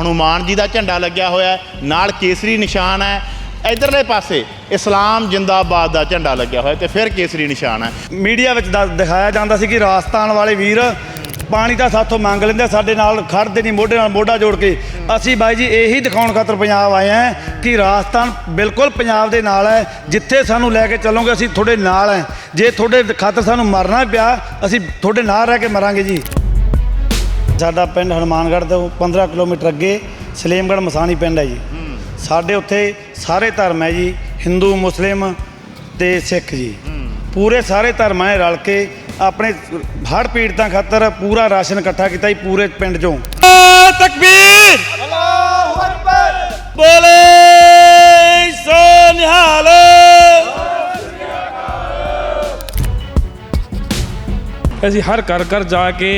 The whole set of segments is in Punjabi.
ਹਨੂਮਾਨ ਜੀ ਦਾ ਝੰਡਾ ਲੱਗਿਆ ਹੋਇਆ ਨਾਲ ਕੇਸਰੀ ਨਿਸ਼ਾਨ ਹੈ। ਇਧਰਲੇ ਪਾਸੇ ਇਸਲਾਮ ਜਿੰਦਾਬਾਦ ਦਾ ਝੰਡਾ ਲੱਗਿਆ ਹੋਇਆ ਤੇ ਫਿਰ ਕੇਸਰੀ ਨਿਸ਼ਾਨ ਹੈ। ਮੀਡੀਆ ਵਿੱਚ ਦੱਸ- ਦਿਖਾਇਆ ਜਾਂਦਾ ਸੀ ਕਿ ਰਾਜਸਥਾਨ ਵਾਲੇ ਵੀਰ ਪਾਣੀ ਤਾਂ ਸਾਥੋਂ ਮੰਗ ਲੈਂਦੇ ਸਾਡੇ ਨਾਲ ਖੜਦੇ ਨਹੀਂ, ਮੋਢੇ ਨਾਲ ਮੋਢਾ ਜੋੜ ਕੇ। ਅਸੀਂ ਬਾਈ ਜੀ ਇਹੀ ਦਿਖਾਉਣ ਖਾਤਰ ਪੰਜਾਬ ਆਏ ਹਾਂ ਕਿ ਰਾਜਸਥਾਨ ਬਿਲਕੁਲ ਪੰਜਾਬ ਦੇ ਨਾਲ ਹੈ। ਜਿੱਥੇ ਸਾਨੂੰ ਲੈ ਕੇ ਚੱਲੋਗੇ, ਅਸੀਂ ਤੁਹਾਡੇ ਨਾਲ ਹੈ। ਜੇ ਤੁਹਾਡੇ ਖਾਤਰ ਸਾਨੂੰ ਮਰਨਾ ਪਿਆ, ਅਸੀਂ ਤੁਹਾਡੇ ਨਾਲ ਰਹਿ ਕੇ ਮਰਾਂਗੇ ਜੀ। ਸਾਡਾ ਪਿੰਡ ਹਨੂਮਾਨਗੜ੍ਹ ਤੋਂ 15 ਕਿਲੋਮੀਟਰ ਅੱਗੇ ਸਲੇਮਗੜ੍ਹ ਮਸਾਣੀ ਪਿੰਡ ਹੈ ਜੀ। ਸਾਡੇ ਉੱਥੇ ਸਾਰੇ ਧਰਮ ਹੈ ਜੀ ਹਿੰਦੂ ਮੁਸਲਿਮ ਤੇ ਸਿੱਖ ਜੀ। ਪੂਰੇ ਸਾਰੇ ਧਰਮਾਂ ਨੇ ਰਲ ਕੇ ਆਪਣੇ ਹੜ੍ਹ ਪੀੜਤਾਂ ਖਾਤਰ ਪੂਰਾ ਰਾਸ਼ਨ ਇਕੱਠਾ ਕੀਤਾ ਜੀ ਪੂਰੇ ਪਿੰਡ ਚੋਂ। ਤਕਬੀਰ! ਅੱਲਾਹੁ ਅਕਬਰ! ਬੋਲੇ ਸੋ ਨਿਹਾਲ। ਅਸੀਂ ਹਰ ਘਰ ਘਰ ਜਾ ਕੇ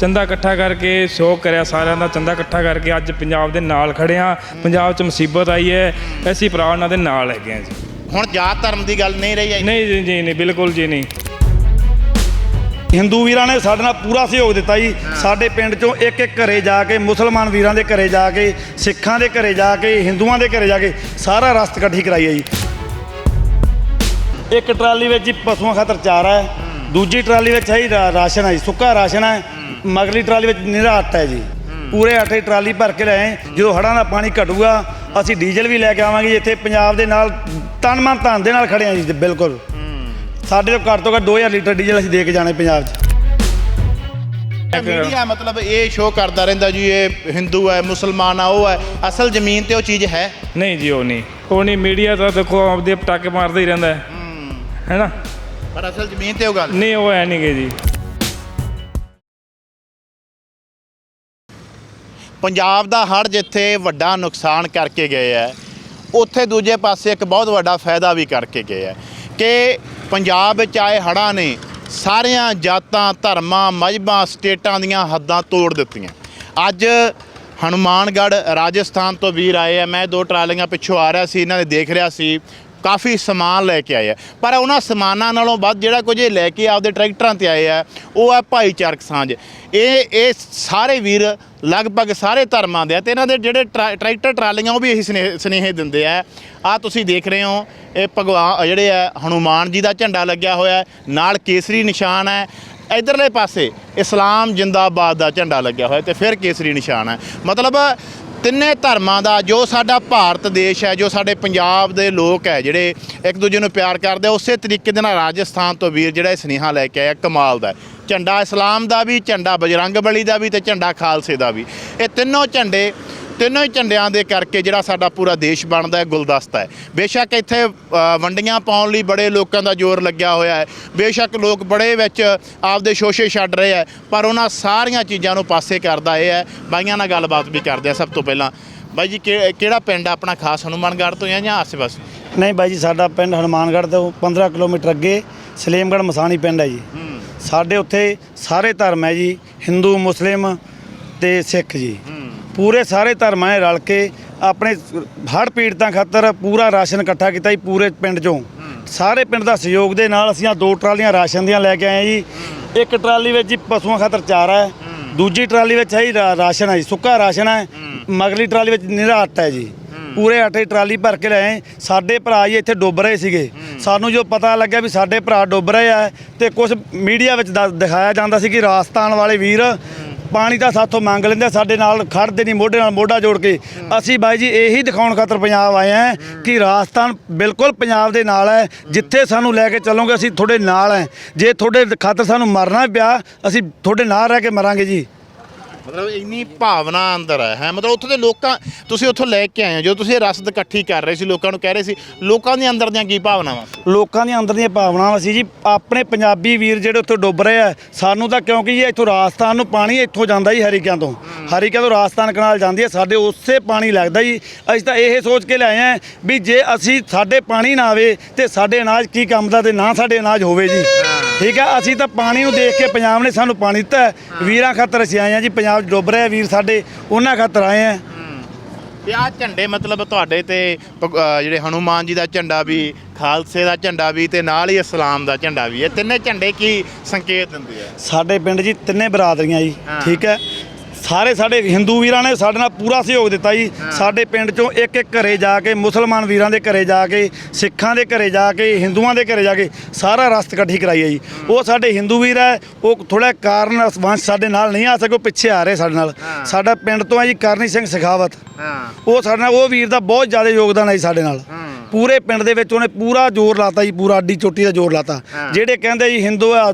ਚੰਦਾ ਇਕੱਠਾ ਕਰਕੇ ਸ਼ੋਅ ਕਰਿਆ ਸਾਰਿਆਂ ਦਾ ਚੰਦਾ ਇਕੱਠਾ ਕਰਕੇ ਅੱਜ ਪੰਜਾਬ ਦੇ ਨਾਲ ਖੜੇ ਆ ਪੰਜਾਬ 'ਚ ਮੁਸੀਬਤ ਆਈ ਹੈ ਅਸੀਂ ਭਰਾ ਉਹਨਾਂ ਦੇ ਨਾਲ ਹੈਗੇ ਆ ਜੀ। ਹੁਣ ਜਾਤ ਧਰਮ ਦੀ ਗੱਲ ਨਹੀਂ ਰਹੀ ਹੈ ਨਹੀਂ ਜੀ ਜੀ ਨਹੀਂ ਬਿਲਕੁਲ ਜੀ ਨਹੀਂ। ਹਿੰਦੂ ਵੀਰਾਂ ਨੇ ਸਾਡੇ ਨਾਲ ਪੂਰਾ ਸਹਿਯੋਗ ਦਿੱਤਾ ਜੀ। ਸਾਡੇ ਪਿੰਡ ਚੋਂ ਇੱਕ ਇੱਕ ਘਰੇ ਜਾ ਕੇ ਮੁਸਲਮਾਨ ਵੀਰਾਂ ਦੇ ਘਰੇ ਜਾ ਕੇ ਸਿੱਖਾਂ ਦੇ ਘਰੇ ਜਾ ਕੇ ਹਿੰਦੂਆਂ ਦੇ ਘਰੇ ਜਾ ਕੇ ਸਾਰਾ ਰਸਤ ਇਕੱਠੀ ਕਰਾਈ ਹੈ ਜੀ। ਇੱਕ ਟਰਾਲੀ ਵਿੱਚ ਜੀ ਪਸ਼ੂਆਂ ਖਾਤਰ ਚਾਰਾ ਹੈ। ਦੂਜੀ ਟਰਾਲੀ ਵਿੱਚ ਹੈ ਜੀ ਰਾ- ਰਾਸ਼ਨ ਹੈ ਜੀ ਸੁੱਕਾ ਰਾਸ਼ਨ ਹੈ। ਮਗਲੀ ਟਰਾਲੀ ਵਿੱਚ ਨਿਰਾ ਆਟਾ ਹੈ ਜੀ। ਪੂਰੇ ਆਟੇ ਟਰਾਲੀ ਭਰ ਕੇ ਲਿਆਏ ਜਦੋਂ ਹੜ੍ਹਾਂ ਦਾ ਪਾਣੀ ਘਟੂਗਾ ਅਸੀਂ ਡੀਜ਼ਲ ਵੀ ਲੈ ਕੇ ਆਵਾਂਗੇ। ਇੱਥੇ। ਪੰਜਾਬ ਦੇ ਨਾਲ ਤਨ ਮਨ ਧਨ ਦੇ ਨਾਲ ਖੜੇ ਹਾਂ ਜੀ ਬਿਲਕੁਲ। ਸਾਡੇ ਤੋਂ ਘੱਟ ਤੋਂ ਘੱਟ 2000 ਲੀਟਰ ਡੀਜ਼ਲ ਅਸੀਂ ਦੇ ਕੇ ਜਾਣੇ ਪੰਜਾਬ 'ਚ। ਮੀਡੀਆ ਮਤਲਬ ਇਹ ਸ਼ੋਅ ਕਰਦਾ ਰਹਿੰਦਾ ਜੀ ਇਹ ਹਿੰਦੂ ਹੈ ਮੁਸਲਮਾਨ ਆ ਉਹ ਹੈ। ਅਸਲ ਜ਼ਮੀਨ ਤੇ ਉਹ ਚੀਜ਼ ਹੈ? ਨਹੀਂ ਜੀ ਉਹ ਨਹੀਂ। ਉਹ ਨਹੀਂ ਮੀਡੀਆ ਤਾਂ ਦੇਖੋ ਆਪਦੇ ਪਟਾਕੇ ਮਾਰਦਾ ਹੀ ਰਹਿੰਦਾ ਹੈ। ਹੈਨਾ ਪਰ ਅਸਲ ਜ਼ਮੀਨ ਤੇ ਉਹ ਗੱਲ ਨਹੀਂ ਉਹ ਹੈ ਨਹੀਂ ਗੇ ਜੀ। ਪੰਜਾਬ ਦਾ ਹੜ੍ਹ ਜਿੱਥੇ ਵੱਡਾ ਨੁਕਸਾਨ ਕਰਕੇ ਗਏ ਹੈ, ਉੱਥੇ ਦੂਜੇ ਪਾਸੇ ਇੱਕ ਬਹੁਤ ਵੱਡਾ ਫਾਇਦਾ ਵੀ ਕਰਕੇ ਗਏ ਹੈ ਕਿ ਪੰਜਾਬ ਵਿੱਚ ਆਏ ਹੜ੍ਹਾਂ ਨੇ ਸਾਰੀਆਂ ਜਾਤਾਂ, ਧਰਮਾਂ, ਮਜ਼੍ਹਬਾਂ, ਸਟੇਟਾਂ ਦੀਆਂ ਹੱਦਾਂ ਤੋੜ ਦਿੱਤੀਆਂ। ਅੱਜ ਹਨੂਮਾਨਗੜ੍ਹ ਰਾਜਸਥਾਨ ਤੋਂ ਵੀਰ ਆਏ ਆ। ਮੈਂ ਦੋ ਟਰਾਲੀਆਂ ਪਿੱਛੋਂ ਆ ਰਿਹਾ ਸੀ, ਇਹਨਾਂ ਦੇ ਦੇਖ ਰਿਹਾ ਸੀ। ਕਾਫੀ ਸਮਾਨ ਲੈ ਕੇ ਆਏ ਆ। ਪਰ ਉਹਨਾਂ ਸਮਾਨਾਂ ਨਾਲੋਂ ਵੱਧ ਜਿਹੜਾ ਕੁਝ ਇਹ ਲੈ ਕੇ ਆਪਦੇ ਟਰੈਕਟਰਾਂ ਤੇ ਆਏ ਆ, ਉਹ ਹੈ ਭਾਈਚਾਰਕ ਸਾਂਝ। ਇਹ ਇਹ ਸਾਰੇ ਵੀਰ ਲਗਭਗ ਸਾਰੇ ਧਰਮਾਂ ਦੇ ਆ ਤੇ ਇਹਨਾਂ ਦੇ ਜਿਹੜੇ ਟਰਾ- ਟਰੈਕਟਰ ਟਰਾਲੀਆਂ, ਉਹ ਵੀ ਇਹੀ ਸਨੇਹ, ਸਨੇਹੇ ਦਿੰਦੇ ਆ। ਆ ਤੁਸੀਂ ਦੇਖ ਰਹੇ ਹੋ, ਇਹ ਭਗਵਾਨ ਜਿਹੜੇ ਆ ਹਨੂਮਾਨ ਜੀ ਦਾ ਝੰਡਾ ਲੱਗਿਆ ਹੋਇਆ ਨਾਲ ਕੇਸਰੀ ਨਿਸ਼ਾਨ ਹੈ। ਇਧਰਲੇ ਪਾਸੇ ਇਸਲਾਮ ਜਿੰਦਾਬਾਦ ਦਾ ਝੰਡਾ ਲੱਗਿਆ ਹੋਇਆ ਤੇ ਫਿਰ ਕੇਸਰੀ ਨਿਸ਼ਾਨ ਹੈ। ਮਤਲਬ ਤਿੰਨੇ ਧਰਮਾਂ ਦਾ ਜੋ ਸਾਡਾ ਭਾਰਤ ਦੇਸ਼ ਹੈ ਜੋ ਸਾਡੇ ਪੰਜਾਬ ਦੇ ਲੋਕ ਹੈ ਜਿਹੜੇ ਇੱਕ ਦੂਜੇ ਨੂੰ ਪਿਆਰ ਕਰਦੇ ਆ, ਉਸੇ ਤਰੀਕੇ ਦੇ ਨਾਲ ਰਾਜਸਥਾਨ ਤੋਂ ਵੀਰ ਜਿਹੜਾ ਇਹ ਸੁਨੇਹਾ ਲੈ ਕੇ ਆਇਆ ਕਮਾਲ ਦਾ ਝੰਡਾ ਇਸਲਾਮ ਦਾ ਵੀ ਝੰਡਾ ਬਜਰੰਗ ਬਲੀ ਦਾ ਵੀ ਤੇ ਝੰਡਾ ਖਾਲਸੇ ਦਾ ਵੀ। ਇਹ ਤਿੰਨੋਂ ਝੰਡੇ ਤਿੰਨੋਂ ਹੀ ਝੰਡਿਆਂ ਦੇ ਕਰਕੇ ਜਿਹੜਾ ਸਾਡਾ ਪੂਰਾ ਦੇਸ਼ ਬਣਦਾ ਹੈ ਗੁਲਦਸਤਾ ਹੈ। ਬੇਸ਼ੱਕ ਇੱਥੇ ਵੰਡੀਆਂ ਪਾਉਣ ਲਈ ਬੜੇ ਲੋਕਾਂ ਦਾ ਜ਼ੋਰ ਲੱਗਿਆ ਹੋਇਆ ਹੈ। ਬੇਸ਼ੱਕ ਲੋਕ ਬੜੇ ਵਿੱਚ ਆਪਦੇ ਸ਼ੋਸ਼ੇ ਛੱਡ ਰਹੇ ਹੈ ਪਰ ਉਹਨਾਂ ਸਾਰੀਆਂ ਚੀਜ਼ਾਂ ਨੂੰ ਪਾਸੇ ਕਰਦਾ ਇਹ ਹੈ। ਬਾਈਆਂ ਨਾਲ ਗੱਲਬਾਤ ਵੀ ਕਰਦੇ ਆ ਸਭ ਤੋਂ ਪਹਿਲਾਂ। ਬਾਈ ਜੀ ਕਿਹੜਾ ਪਿੰਡ ਆਪਣਾ ਖਾਸ ਹਨੂਮਾਨਗੜ੍ਹ ਤੋਂ ਜਾਂ ਜਾਂ ਆਸ-ਪਾਸ? ਨਹੀਂ ਬਾਈ ਜੀ ਸਾਡਾ ਪਿੰਡ ਹਨੂਮਾਨਗੜ੍ਹ ਤੋਂ 15 ਕਿਲੋਮੀਟਰ ਅੱਗੇ ਸਲੇਮਗੜ੍ਹ ਮਸਾਣੀ ਪਿੰਡ ਹੈ ਜੀ। ਸਾਡੇ ਉੱਥੇ ਸਾਰੇ ਧਰਮ ਹੈ ਜੀ ਹਿੰਦੂ ਮੁਸਲਿਮ ਤੇ ਸਿੱਖ ਜੀ। ਪੂਰੇ ਸਾਰੇ ਧਰਮਾਂ ਨੇ ਰਲ ਕੇ ਆਪਣੇ ਹੜ੍ਹ ਪੀੜਤਾਂ ਖਾਤਰ ਪੂਰਾ ਰਾਸ਼ਨ ਇਕੱਠਾ ਕੀਤਾ ਜੀ ਪੂਰੇ ਪਿੰਡ ਚੋਂ। ਸਾਰੇ ਪਿੰਡ ਦਾ ਸਹਿਯੋਗ ਦੇ ਨਾਲ ਅਸੀਂ ਆ ਦੋ ਟਰਾਲੀਆਂ ਰਾਸ਼ਨ ਦੀਆਂ ਲੈ ਕੇ ਆਏ ਜੀ। ਇੱਕ ਟਰਾਲੀ ਵਿੱਚ ਜੀ ਪਸ਼ੂਆਂ ਖਾਤਰ ਚਾਰਾ ਹੈ, ਦੂਜੀ ਟਰਾਲੀ ਵਿੱਚ ਹੈ ਜੀ ਰਾਸ਼ਨ ਹੈ ਜੀ, ਸੁੱਕਾ ਰਾਸ਼ਨ ਹੈ ਮਗਲੀ ਟਰਾਲੀ ਵਿੱਚ ਨਿਰਾ ਆਟਾ ਹੈ ਜੀ। ਪੂਰੇ ਆਟੇ ਟਰਾਲੀ ਭਰ ਕੇ ਲਏ ਸਾਡੇ ਭਰਾ ਜੀ ਇੱਥੇ ਡੁੱਬ ਰਹੇ ਸੀਗੇ। ਸਾਨੂੰ ਜੋ ਪਤਾ ਲੱਗਿਆ ਵੀ ਸਾਡੇ ਭਰਾ ਡੁੱਬ ਰਹੇ ਆ ਤੇ ਕੁਝ ਮੀਡੀਆ ਵਿੱਚ ਦੱਸ- ਦਿਖਾਇਆ ਜਾਂਦਾ ਸੀ ਕਿ ਰਾਜਸਥਾਨ ਵਾਲੇ ਵੀਰ ਪਾਣੀ ਤਾਂ ਸਾਥੋਂ ਮੰਗ ਲੈਂਦੇ ਸਾਡੇ ਨਾਲ ਖੜਦੇ ਨਹੀਂ, ਮੋਢੇ ਨਾਲ ਮੋਢਾ ਜੋੜ ਕੇ। ਅਸੀਂ ਬਾਈ ਜੀ ਇਹੀ ਦਿਖਾਉਣ ਖਾਤਰ ਪੰਜਾਬ ਆਏ ਹਾਂ ਕਿ ਰਾਜਸਥਾਨ ਬਿਲਕੁਲ ਪੰਜਾਬ ਦੇ ਨਾਲ ਹੈ। ਜਿੱਥੇ ਸਾਨੂੰ ਲੈ ਕੇ ਚੱਲੋਗੇ, ਅਸੀਂ ਤੁਹਾਡੇ ਨਾਲ ਹੈ। ਜੇ ਤੁਹਾਡੇ ਖਾਤਰ ਸਾਨੂੰ ਮਰਨਾ ਪਿਆ, ਅਸੀਂ ਤੁਹਾਡੇ ਨਾਲ ਰਹਿ ਕੇ ਮਰਾਂਗੇ ਜੀ। ਮਤਲਬ ਇੰਨੀ ਭਾਵਨਾ ਅੰਦਰ ਹੈ ਹੈ? ਮਤਲਬ ਉੱਥੋਂ ਦੇ ਲੋਕਾਂ ਤੁਸੀਂ ਉੱਥੋਂ ਲੈ ਕੇ ਆਏ ਹੋ ਜਦੋਂ ਤੁਸੀਂ ਇਹ ਰਸਦ ਇਕੱਠੀ ਕਰ ਰਹੇ ਸੀ ਲੋਕਾਂ ਨੂੰ ਕਹਿ ਰਹੇ ਸੀ ਲੋਕਾਂ ਦੇ ਅੰਦਰ ਦੀਆਂ ਕੀ ਭਾਵਨਾਵਾਂ? ਸੀ ਲੋਕਾਂ ਦੀਆਂ ਅੰਦਰ ਦੀਆਂ ਭਾਵਨਾਵਾਂ ਸੀ ਜੀ ਆਪਣੇ ਪੰਜਾਬੀ ਵੀਰ ਜਿਹੜੇ ਉੱਥੇ ਡੁੱਬ ਰਹੇ ਆ ਸਾਨੂੰ ਤਾਂ ਕਿਉਂਕਿ ਜੀ ਇੱਥੋਂ ਰਾਜਸਥਾਨ ਨੂੰ ਪਾਣੀ ਇੱਥੋਂ ਜਾਂਦਾ ਜੀ ਹਰੀਕਿਆਂ ਤੋਂ। ਹਰੀਕਿਆਂ ਤੋਂ ਰਾਜਸਥਾਨ ਕਨਾਲ ਜਾਂਦੀ ਹੈ ਸਾਡੇ ਉਸੇ ਪਾਣੀ ਲੱਗਦਾ ਜੀ। ਅਸੀਂ ਤਾਂ ਇਹ ਸੋਚ ਕੇ ਲਿਆਏ ਆ ਵੀ ਜੇ ਅਸੀਂ ਸਾਡੇ ਪਾਣੀ ਨਾ ਆਵੇ ਤੇ ਸਾਡੇ ਅਨਾਜ ਕੀ ਕੰਮ ਦਾ ਤੇ ਨਾ ਸਾਡੇ ਅਨਾਜ ਹੋਵੇ ਜੀ। ਠੀਕ ਹੈ ਅਸੀਂ ਤਾਂ ਪਾਣੀ ਨੂੰ ਦੇਖ ਕੇ ਪੰਜਾਬ ਨੇ ਸਾਨੂੰ ਪਾਣੀ ਦਿੱਤਾ। ਵੀਰਾਂ ਖਾਤਰ ਅਸੀਂ ਆਏ ਆ ਜੀ ਪੰਜਾਬ ਡੁੱਬ ਰਹੇ ਵੀਰ ਸਾਡੇ ਉਹਨਾਂ ਖਾਤਰ ਆਏ ਆ ਤੇ ਆਹ ਝੰਡੇ ਮਤਲਬ ਤੁਹਾਡੇ ਤੇ ਭਗ- ਅਹ ਜਿਹੜੇ ਹਨੂਮਾਨ ਜੀ ਦਾ ਝੰਡਾ ਵੀ ਖਾਲਸੇ ਦਾ ਝੰਡਾ ਵੀ ਤੇ ਨਾਲ ਹੀ ਇਸਲਾਮ ਦਾ ਝੰਡਾ ਵੀ ਇਹ ਤਿੰਨੇ ਝੰਡੇ ਕੀ ਸੰਕੇਤ ਦਿੰਦੇ ਆ? ਸਾਡੇ ਪਿੰਡ ਜੀ ਤਿੰਨੇ ਬਰਾਦਰੀਆਂ ਜੀ ਹਾਂ। ਠੀਕ ਹੈ। ਸਾਰੇ ਸਾਡੇ ਹਿੰਦੂ ਵੀਰਾਂ ਨੇ ਸਾਡੇ ਨਾਲ ਪੂਰਾ ਸਹਿਯੋਗ ਦਿੱਤਾ ਜੀ। ਸਾਡੇ ਪਿੰਡ ਚੋਂ ਇੱਕ ਇੱਕ ਘਰੇ ਜਾ ਕੇ ਮੁਸਲਮਾਨ ਵੀਰਾਂ ਦੇ ਘਰੇ ਜਾ ਕੇ ਸਿੱਖਾਂ ਦੇ ਘਰੇ ਜਾ ਕੇ ਹਿੰਦੂਆਂ ਦੇ ਘਰੇ ਜਾ ਕੇ ਸਾਰਾ ਰਸਤ ਇਕੱਠੀ ਕਰਾਈ ਹੈ ਜੀ। ਉਹ ਸਾਡੇ ਹਿੰਦੂ ਵੀਰ ਹੈ ਉਹ ਥੋੜਾ ਕਾਰਨ ਵੰਸ਼ ਸਾਡੇ ਨਾਲ ਨਹੀਂ ਆ ਸਕੇ ਪਿੱਛੇ ਆ ਰਹੇ ਸਾਡੇ ਨਾਲ। ਸਾਡਾ ਪਿੰਡ ਤੋਂ ਹੈ ਜੀ ਕਰਨੀ ਸਿੰਘ ਸਖਾਵਤ। ਹਾਂ। ਉਹ ਸਾਡੇ ਨਾਲ ਉਹ ਵੀਰ ਦਾ ਬਹੁਤ ਜ਼ਿਆਦਾ ਯੋਗਦਾਨ ਹੈ ਜੀ ਸਾਡੇ ਨਾਲ। ਪੂਰੇ ਪਿੰਡ ਦੇ ਵਿੱਚ ਉਹਨੇ ਪੂਰਾ ਜ਼ੋਰ ਲਾਤਾ ਜੀ ਪੂਰਾ ਅੱਡੀ ਚੋਟੀ ਦਾ ਜ਼ੋਰ ਲਾਤਾ। ਜਿਹੜੇ ਕਹਿੰਦੇ ਜੀ ਹਿੰਦੂ ਆ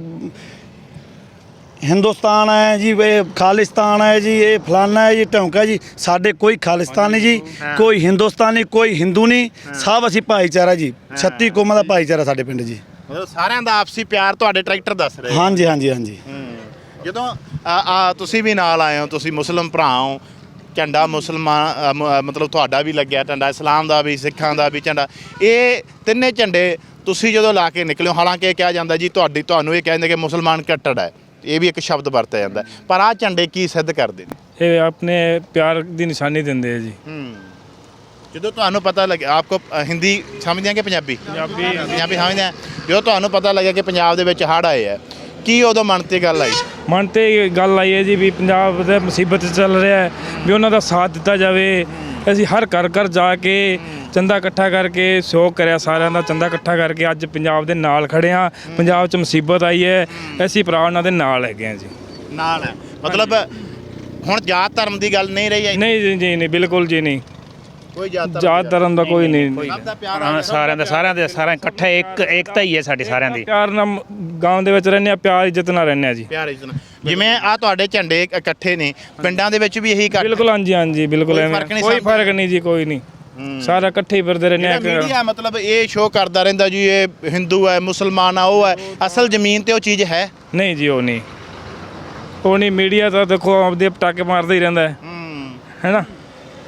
ਹਿੰਦੁਸਤਾਨ ਹੈ ਜੀ ਇਹ ਖਾਲਿਸਤਾਨ ਹੈ ਜੀ ਇਹ ਫਲਾਨਾ ਹੈ ਜੀ ਢੌਂਕਾ ਜੀ। ਸਾਡੇ ਕੋਈ ਖਾਲਿਸਤਾਨ ਨਹੀਂ ਜੀ ਕੋਈ ਹਿੰਦੁਸਤਾਨ ਨਹੀਂ ਕੋਈ ਹਿੰਦੂ ਨਹੀਂ। ਸਭ ਅਸੀਂ ਭਾਈਚਾਰਾ ਜੀ 36 ਕੌਮਾਂ ਦਾ ਭਾਈਚਾਰਾ ਸਾਡੇ ਪਿੰਡ ਜੀ। ਮਤਲਬ ਸਾਰਿਆਂ ਦਾ ਆਪਸੀ ਪਿਆਰ ਤੁਹਾਡੇ ਟਰੈਕਟਰ ਦੱਸ ਰਹੇ ਹਾਂਜੀ ਹਾਂਜੀ ਹਾਂਜੀ। ਜਦੋਂ ਆ ਤੁਸੀਂ ਵੀ ਨਾਲ ਆਏ ਹੋ ਤੁਸੀਂ ਮੁਸਲਮ ਭਰਾ ਹੋ ਝੰਡਾ ਮੁਸਲਮਾਨ ਮਤਲਬ ਤੁਹਾਡਾ ਵੀ ਲੱਗਿਆ ਝੰਡਾ ਇਸਲਾਮ ਦਾ ਵੀ ਸਿੱਖਾਂ ਦਾ ਵੀ ਝੰਡਾ। ਇਹ ਤਿੰਨੇ ਝੰਡੇ ਤੁਸੀਂ ਜਦੋਂ ਲਾ ਕੇ ਨਿਕਲਿਓ ਹਾਲਾਂਕਿ ਇਹ ਕਿਹਾ ਜਾਂਦਾ ਜੀ ਤੁਹਾਡੀ ਤੁਹਾਨੂੰ ਇਹ ਕਹਿੰਦੇ ਕਿ ਮੁਸਲਮਾਨ ਕੱਟੜ ਹੈ। ਇਹ ਵੀ ਇੱਕ ਸ਼ਬਦ ਵਰਤਿਆ ਜਾਂਦਾ ਹੈ। ਪਰ ਆਹ ਝੰਡੇ ਕੀ ਸਿੱਧ ਕਰਦੇ ਨੇ? ਇਹ ਆਪਣੇ ਪਿਆਰ ਦੀ ਨਿਸ਼ਾਨੀ ਦਿੰਦੇ ਆ ਜੀ। ਹੂੰ। ਜਦੋਂ ਤੁਹਾਨੂੰ ਪਤਾ ਲੱਗਿਆ ਆਪਕੋ ਅ, ਹਿੰਦੀ ਸਮਝਦੇ ਆ ਕਿ ਪੰਜਾਬੀ? ਪੰਜਾਬੀ ਪੰਜਾਬੀ ਸਮਝਦੇ ਆ। ਜਦੋਂ ਤੁਹਾਨੂੰ ਪਤਾ ਲੱਗਿਆ ਕਿ ਪੰਜਾਬ ਦੇ ਵਿੱਚ ਹੜ੍ਹ ਆਏ ਆ ਕੀ ਉਦੋਂ ਮਨ ਤੇ ਗੱਲ ਆਈ? ਮਨ ਤੇ ਇਹ ਗੱਲ ਆਈ ਹੈ ਜੀ ਵੀ ਪੰਜਾਬ ਦੇ ਮੁਸੀਬਤ ਚੱਲ ਰਿਹਾ ਹੈ ਵੀ ਉਹਨਾਂ ਦਾ ਸਾਥ ਦਿੱਤਾ ਜਾਵੇ। ਅਸੀਂ ਹਰ ਘਰ ਘਰ ਜਾ ਕੇ ਚੰਦਾ ਇਕੱਠਾ ਕਰਕੇ ਸਹਿਯੋਗ ਕਰਿਆ ਸਾਰਿਆਂ ਦਾ ਚੰਦਾ ਇਕੱਠਾ ਕਰਕੇ ਅੱਜ ਪੰਜਾਬ ਦੇ ਨਾਲ ਖੜੇ ਆ ਪੰਜਾਬ 'ਚ ਮੁਸੀਬਤ ਆਈ ਹੈ। ਅਸੀਂ ਭਰਾ ਉਹਨਾਂ ਦੇ ਨਾਲ ਹੈਗੇ ਆ ਜੀ। ਨਾਲ ਹੈ। ਮਤਲਬ ਹੁਣ ਜਾਤ ਧਰਮ ਦੀ ਗੱਲ ਨਹੀਂ ਰਹੀ ਹੈ ਨਹੀਂ ਜੀ ਜੀ ਨਹੀਂ ਬਿਲਕੁਲ ਜੀ ਨਹੀਂ। ਕੋਈ ਜਾਤ ਧਰਮ ਜਾਤ ਧਰਮ ਦਾ ਕੋਈ ਨਹੀਂ ਹਾਂ ਸਾਰਿਆਂ ਦਾ ਸਾਰਿਆਂ ਦੇ ਸਾਰਿਆਂ ਇਕੱਠੇ ਇੱਕ ਏਕਤਾ ਹੀ ਹੈ ਸਾਡੀ ਸਾਰਿਆਂ ਦੀ। ਪਿਆਰ ਨਾਲ ਗਾਉਂ ਦੇ ਵਿੱਚ ਰਹਿੰਦੇ ਆ ਪਿਆਰ ਇੱਜ਼ਤ ਨਾਲ ਰਹਿੰਦੇ ਆ ਜੀ। ਪਿਆਰ ਇਸ ਨਾਲ। ਜਿਵੇਂ ਆ ਤੁਹਾਡੇ ਝੰਡੇ ਇਕ- ਇਕੱਠੇ ਨੇ ਪਿੰਡਾਂ ਦੇ ਵਿੱਚ ਵੀ ਇਹੀ ਇਕੱਠ ਬਿਲਕੁਲ ਹਾਂਜੀ ਹਾਂਜੀ ਬਿਲਕੁਲ ਕੋਈ ਐਵੇਂ ਫ਼ਰਕ ਨਹੀਂ ਕੋਈ ਫ਼ਰਕ ਨਹੀਂ ਜੀ ਕੋਈ ਨਹੀਂ। ਸਾਰਾ ਇਕੱਠੇ ਹੀ ਫਿਰਦੇ ਰਹਿੰਦੇ ਜਿਹੜਾ ਆ ਮੀਡੀਆ ਮਤਲਬ ਇਹ ਸ਼ੋਅ ਕਰਦਾ ਰਹਿੰਦਾ ਜੀ ਇਹ ਹਿੰਦੂ ਹੈ ਮੁਸਲਮਾਨ ਆ ਉਹ ਹੈ ਅਸਲ ਜ਼ਮੀਨ ਤੇ ਉਹ ਚੀਜ਼ ਹੈ? ਨਹੀਂ ਜੀ ਉਹ ਨਹੀਂ। ਉਹ ਨਹੀਂ ਮੀਡੀਆ ਤਾਂ ਦੇਖੋ ਆਪਦੇ ਪਟਾਕੇ ਮਾਰਦਾ ਹੀ ਰਹਿੰਦਾ ਹੈ। ਹੂੰ। ਹੈਨਾ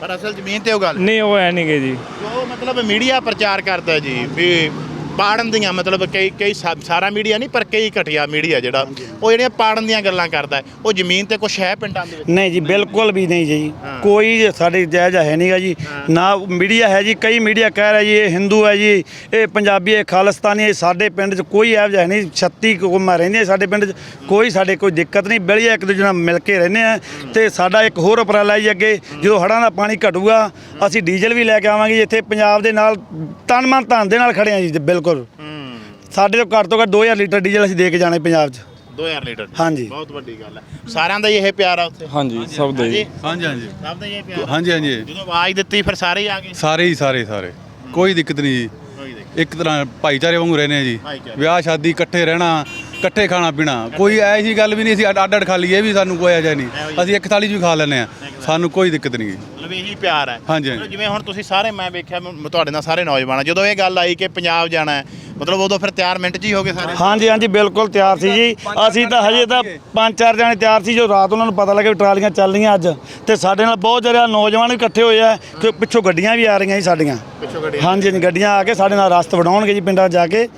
ਪਰ ਅਸਲ ਜ਼ਮੀਨ ਤੇ ਉਹ ਗੱਲ ਨਹੀਂ ਉਹ ਐ ਨਹੀਂ ਗੇ ਜੀ। ਜੋ ਮਤਲਬ ਮੀਡੀਆ ਪ੍ਰਚਾਰ ਕਰਦਾ ਜੀ ਵੀ ਪਾੜਨ ਦੀਆਂ ਮਤਲਬ ਕਈ ਕਈ ਸਾਰਾ ਮੀਡੀਆ ਨਹੀਂ ਪਰ ਕਈ ਘਟਿਆ ਮੀਡੀਆ ਜਿਹੜਾ ਉਹ ਜਿਹੜੀਆਂ ਪਾੜਨ ਦੀਆਂ ਗੱਲਾਂ ਕਰਦਾ ਹੈ, ਉਹ ਜ਼ਮੀਨ ਤੇ ਕੁਝ ਹੈ ਪਿੰਡਾਂ ਦੇ ਵਿੱਚ? ਨਹੀਂ ਜੀ ਬਿਲਕੁਲ ਵੀ ਨਹੀਂ ਜੀ। ਕੋਈ ਸਾਡੇ ਜਾਇਜ਼ਾ ਹੈ ਨਹੀਂਗਾ ਜੀ। ਨਾ ਮੀਡੀਆ ਹੈ ਜੀ ਕਈ ਮੀਡੀਆ ਕਹਿ ਰਿਹਾ ਜੀ ਇਹ ਹਿੰਦੂ ਹੈ ਜੀ ਇਹ ਪੰਜਾਬੀ ਇਹ ਖਾਲਿਸਤਾਨੀ ਇਹ ਸਾਡੇ ਪਿੰਡ 'ਚ ਕੋਈ ਜਿਹਾ ਹੈ ਨਹੀਂ 36 ਕੌਮਾਂ ਰਹਿੰਦੀਆਂ ਸਾਡੇ ਪਿੰਡ 'ਚ ਕੋਈ ਸਾਡੇ ਕੋਈ ਦਿੱਕਤ ਨਹੀਂ ਬੜੀਆ ਇੱਕ ਦੂਜੇ ਨਾਲ ਮਿਲ ਕੇ ਰਹਿੰਦੇ ਆ ਤੇ ਸਾਡਾ ਇੱਕ ਹੋਰ ਉਪਰਾਲਾ ਜੀ ਅੱਗੇ ਜਦੋਂ ਹੜ੍ਹਾਂ ਦਾ ਪਾਣੀ ਘਟੂਗਾ ਅਸੀਂ ਡੀਜ਼ਲ ਵੀ ਲੈ ਕੇ ਆਵਾਂਗੇ ਇੱਥੇ ਪੰਜਾਬ ਦੇ ਨਾਲ ਤਨ ਮਨ ਧਨ ਦੇ ਨਾਲ ਖੜੇ ਆ ਜੀ ਬਿਲਕੁਲ। ਸਾਡੇ ਤੋਂ ਘੱਟ ਤੋਂ ਘੱਟ 2000 ਲੀਟਰ ਡੀਜ਼ਲ ਅਸੀਂ ਦੇ ਕੇ ਜਾਣੇ ਪੰਜਾਬ 'ਚ। 2000 ਲੀਟਰ ਹਾਂਜੀ। ਬਹੁਤ ਵੱਡੀ ਗੱਲ ਹੈ। ਸਾਰਿਆਂ ਦਾ ਹੀ ਇਹ ਪਿਆਰ ਆ ਉੱਥੇ। ਹਾਂਜੀ ਸਭ ਦਾ ਜੀ ਹਾਂਜੀ। ਹਾਂਜੀ ਹਾਂਜੀ। ਸਭ ਦਾ ਹੀ ਇਹ ਪਿਆਰ। ਆ। ਹਾਂਜੀ ਹਾਂਜੀ। ਜਦੋਂ ਆਵਾਜ਼ ਦਿੱਤੀ ਫਿਰ ਸਾਰੇ ਹੀ ਆ ਗਏ। ਸਾਰੇ ਹੀ ਸਾਰੇ ਸਾਰੇ। ਕੋਈ ਦਿੱਕਤ ਨਹੀਂ ਜੀ। ਕੋਈ ਦੇਖ ਇੱਕ ਤਰ੍ਹਾਂ ਭਾਈਚਾਰੇ ਵਾਂਗੂ ਰਹਿੰਦੇ ਆ ਜੀ। ਭਾਈਚਾਰੇ। ਵਿਆਹ ਸ਼ਾਦੀ ਇਕੱਠੇ ਰਹਿਣਾ ਇਕੱਠੇ ਖਾਣਾ ਪੀਣਾ। ਕੋਈ ਐਸੀ ਗੱਲ ਵੀ ਨਹੀਂ ਅਸੀਂ ਅੱਡ ਅੱਡ ਖਾ ਲਈਏ ਇਹ ਵੀ ਸਾਨੂੰ ਕੋਈ ਅਜਾ ਨਹੀਂ। ਅਸੀਂ ਇੱਕ ਥਾਲੀ 'ਚ ਵੀ ਖਾ ਲੈਂਦੇ ਆ ਸਾਨੂੰ ਕੋਈ ਦਿੱਕਤ ਨਹੀਂ ਗੀ ਮਤਲਬ ਇਹੀ ਪਿਆਰ ਹੈ। ਹਾਂਜੀ, ਹਾਂਜੀ। ਮਤਲਬ ਜਿਵੇਂ ਹੁਣ ਤੁਸੀਂ ਸਾਰੇ ਮੈਂ ਵੇਖਿਆ ਮ- ਤੁਹਾਡੇ ਨਾਲ ਸਾਰੇ ਨੌਜਵਾਨ ਜਦੋਂ ਇਹ ਗੱਲ ਆਈ ਕਿ ਪੰਜਾਬ ਜਾਣਾ ਹੈ ਮਤਲਬ ਉਦੋਂ ਫਿਰ ਤਿਆਰ ਮਿੰਟ 'ਚ ਹੀ ਹੋ ਗਏ ਸਾਰੇ? ਹਾਂਜੀ ਹਾਂਜੀ ਬਿਲਕੁਲ ਤਿਆਰ ਸੀ ਜੀ। ਅਸੀਂ ਤਾਂ ਹਜੇ ਤਾਂ ਪੰਜ ਚਾਰ ਜਣੇ ਤਿਆਰ ਸੀ ਜੋ ਰਾਤ ਉਹਨਾਂ ਨੂੰ ਪਤਾ ਲੱਗਿਆ ਵੀ ਟਰਾਲੀਆਂ ਚੱਲ ਰਹੀਆਂ ਅੱਜ। ਤੇ ਸਾਡੇ ਨਾਲ ਬਹੁਤ ਜ਼ਿਆਦਾ ਨੌਜਵਾਨ ਵੀ ਇਕੱਠੇ ਹੋਏ ਆ ਕਿ ਪਿੱਛੋਂ ਗੱਡੀਆਂ ਵੀ ਆ ਰਹੀਆਂ ਜੀ ਸਾਡੀਆਂ। ਪਿੱਛੋਂ ਗੱਡੀ ਹਾਂਜੀ ਹਾਂਜੀ ਗੱਡੀਆਂ ਆ ਕੇ ਸਾਡੇ ਨਾਲ ਰਸਤ ਵਡਾਉਣਗੇ ਜੀ ਪਿੰਡਾਂ 'ਚ ਜਾ ਕੇ।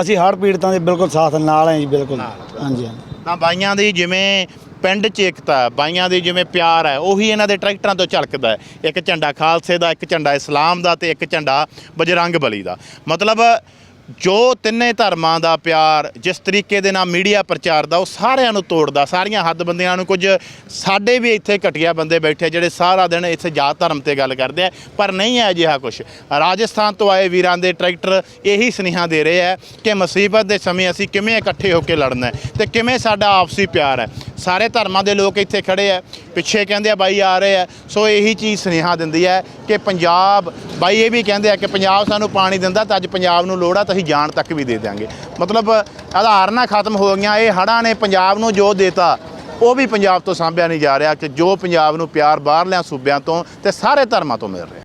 ਅਸੀਂ ਹੜ੍ਹ ਪੀੜਤਾਂ ਦੇ ਬਿਲਕੁਲ ਸਾਥ ਨਾਲ ਆ ਜੀ ਬਿਲਕੁਲ। ਹਾਂਜੀ ਹਾਂਜੀ। ਤਾਂ ਬਾਈਆਂ ਦੀ ਜਿਵੇਂ ਪਿੰਡ 'ਚ ਏਕਤਾ ਬਾਈਆਂ ਦੀ ਜਿਵੇਂ ਪਿਆਰ ਹੈ, ਉਹੀ ਇਹਨਾਂ ਦੇ ਟਰੈਕਟਰਾਂ ਤੋਂ ਝਲਕਦਾ ਹੈ। ਇੱਕ ਝੰਡਾ ਖਾਲਸੇ ਦਾ, ਇੱਕ ਝੰਡਾ ਇਸਲਾਮ ਦਾ ਤੇ ਇੱਕ ਝੰਡਾ ਬਜਰੰਗ ਬਲੀ ਦਾ। ਮਤਲਬ ਜੋ ਤਿੰਨੇ ਧਰਮਾਂ ਦਾ ਪਿਆਰ ਜਿਸ ਤਰੀਕੇ ਦੇ ਨਾਲ ਮੀਡੀਆ ਪ੍ਰਚਾਰ ਦਾ, ਉਹ ਸਾਰਿਆਂ ਨੂੰ ਤੋੜਦਾ। ਸਾਰੀਆਂ ਹੱਦਬੰਦੀਆਂ ਨੂੰ ਕੁਝ ਸਾਡੇ ਵੀ ਇੱਥੇ ਘਟੀਆ ਬੰਦੇ ਬੈਠੇ ਜਿਹੜੇ ਸਾਰਾ ਦਿਨ ਇੱਥੇ ਜਾਤ ਧਰਮ ਤੇ ਗੱਲ ਕਰਦੇ ਆ, ਪਰ ਨਹੀਂ ਹੈ ਅਜਿਹਾ ਕੁਝ। ਰਾਜਸਥਾਨ ਤੋਂ ਆਏ ਵੀਰਾਂ ਦੇ ਟਰੈਕਟਰ ਇਹੀ ਸੁਨੇਹਾ ਦੇ ਰਹੇ ਆ ਕਿ ਮੁਸੀਬਤ ਦੇ ਸਮੇਂ ਅਸੀਂ ਕਿਵੇਂ ਇਕੱਠੇ ਹੋ ਕੇ ਲੜਨਾ ਹੈ ਤੇ ਕਿਵੇਂ ਸਾਡਾ ਆਪਸੀ ਪਿਆਰ ਹੈ। ਸਾਰੇ ਧਰਮਾਂ ਦੇ ਲੋਕ ਇੱਥੇ ਖੜੇ ਆ ਪਿੱਛੇ ਕਹਿੰਦੇ ਆ ਬਾਈ ਆ ਰਹੇ ਆ ਸੋ ਇਹੀ ਚੀਜ਼ ਸੁਨੇਹਾ ਦਿੰਦੀ ਹੈ ਕਿ ਪੰਜਾਬ, ਬਾਈ ਇਹ ਵੀ ਕਹਿੰਦੇ ਆ ਕਿ ਪੰਜਾਬ ਸਾਨੂੰ ਪਾਣੀ ਦਿੰਦਾ ਤਾਂ ਅੱਜ ਪੰਜਾਬ ਨੂੰ ਲੋੜ ਆ, ਤਾਂ ਅਸੀਂ ਜਾਨ ਤੱਕ ਵੀ ਦੇ ਦਿਆਂਗੇ। ਮਤਲਬ ਆਧਾਰਨਾ ਖਤਮ ਹੋ ਗਈਆਂ, ਇਹ ਹੜ੍ਹਾਂ ਨੇ ਪੰਜਾਬ ਨੂੰ ਜੋ ਦੇਤਾ, ਉਹ ਵੀ ਪੰਜਾਬ ਤੋਂ ਸਾਂਭਿਆ ਨਹੀਂ ਜਾ ਰਿਹਾ ਕਿ ਜੋ ਪੰਜਾਬ ਨੂੰ ਪਿਆਰ ਬਾਹਰਲਿਆਂ ਸੂਬਿਆਂ ਤੋਂ ਤੇ ਸਾਰੇ ਧਰਮਾਂ ਤੋਂ ਮਿਲ ਰਿਹਾ।